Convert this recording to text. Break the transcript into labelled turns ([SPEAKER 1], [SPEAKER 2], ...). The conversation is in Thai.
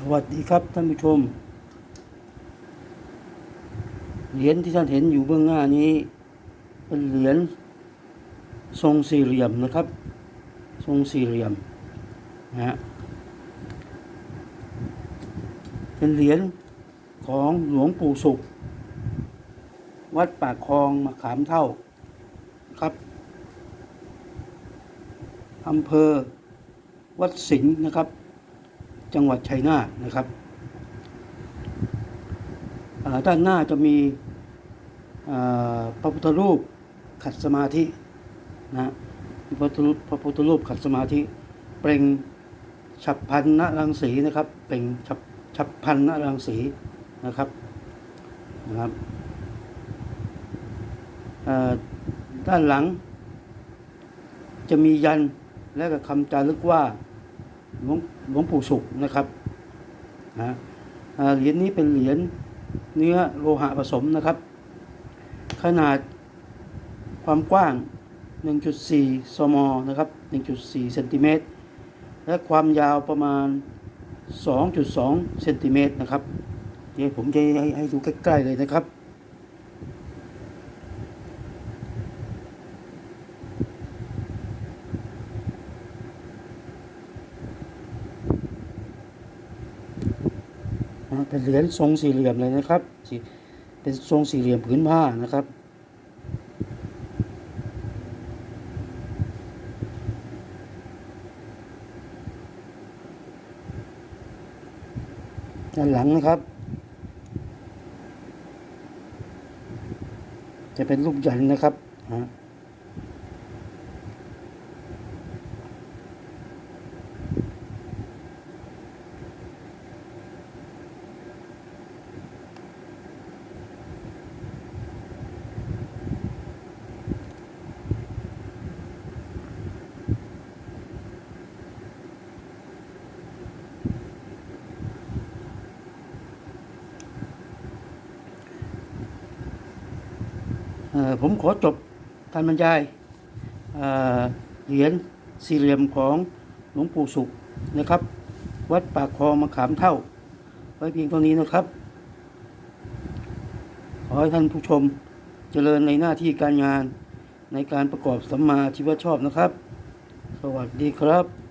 [SPEAKER 1] สวัสดีครับท่านผู้ชม เหรียญที่ท่านเห็นอยู่เบื้องหน้านี้ เป็นเหรียญทรงสี่เหลี่ยมนะครับ ทรงสี่เหลี่ยมนะฮะเป็นเหรียญของหลวงปู่สุข วัดปากคลองมะขามเท่าครับอำเภอวัดสิงห์นะครับ จังหวัดชัยนาทนะครับด้านหน้าจะมีพระพุทธรูปขัดสมาธินะพระพุทธรูปพระพุทธรูปขัดสมาธิ เปล่งฉับพันนรังสีนะครับเปล่งฉับฉับพันนรังสีนะครับนะครับด้านหลังจะมียันและก็คำจารึกว่า หลวงหลวงปู่สุขนะครับนะเหรียญนี้เป็นเหรียญเนื้อโลหะผสมนะครับ ขนาดความกว้าง 1.4 สมนะครับ 1.4 เซนติเมตร และความยาวประมาณ 2.2 เซนติเมตรนะครับ เดี๋ยวผมจะให้ให้ดูใกล้ ๆ เลยนะครับ เป็นเหรียญทรงสี่เหลี่ยมเลยนะครับ เป็นทรงสี่เหลี่ยมผืนผ้านะครับด้านหลังนะครับ จะเป็นรูปยันนะครับฮะ ผมขอจบการบรรยายเหรียญสี่เหลี่ยมของหลวงปู่สุขนะครับ วัดปากคลองมะขามเท่า ไว้เพียงเท่านี้นะครับ ขอให้ท่านผู้ชมเจริญในหน้าที่การงานในการประกอบสัมมาชีวชอบนะครับ สวัสดีครับ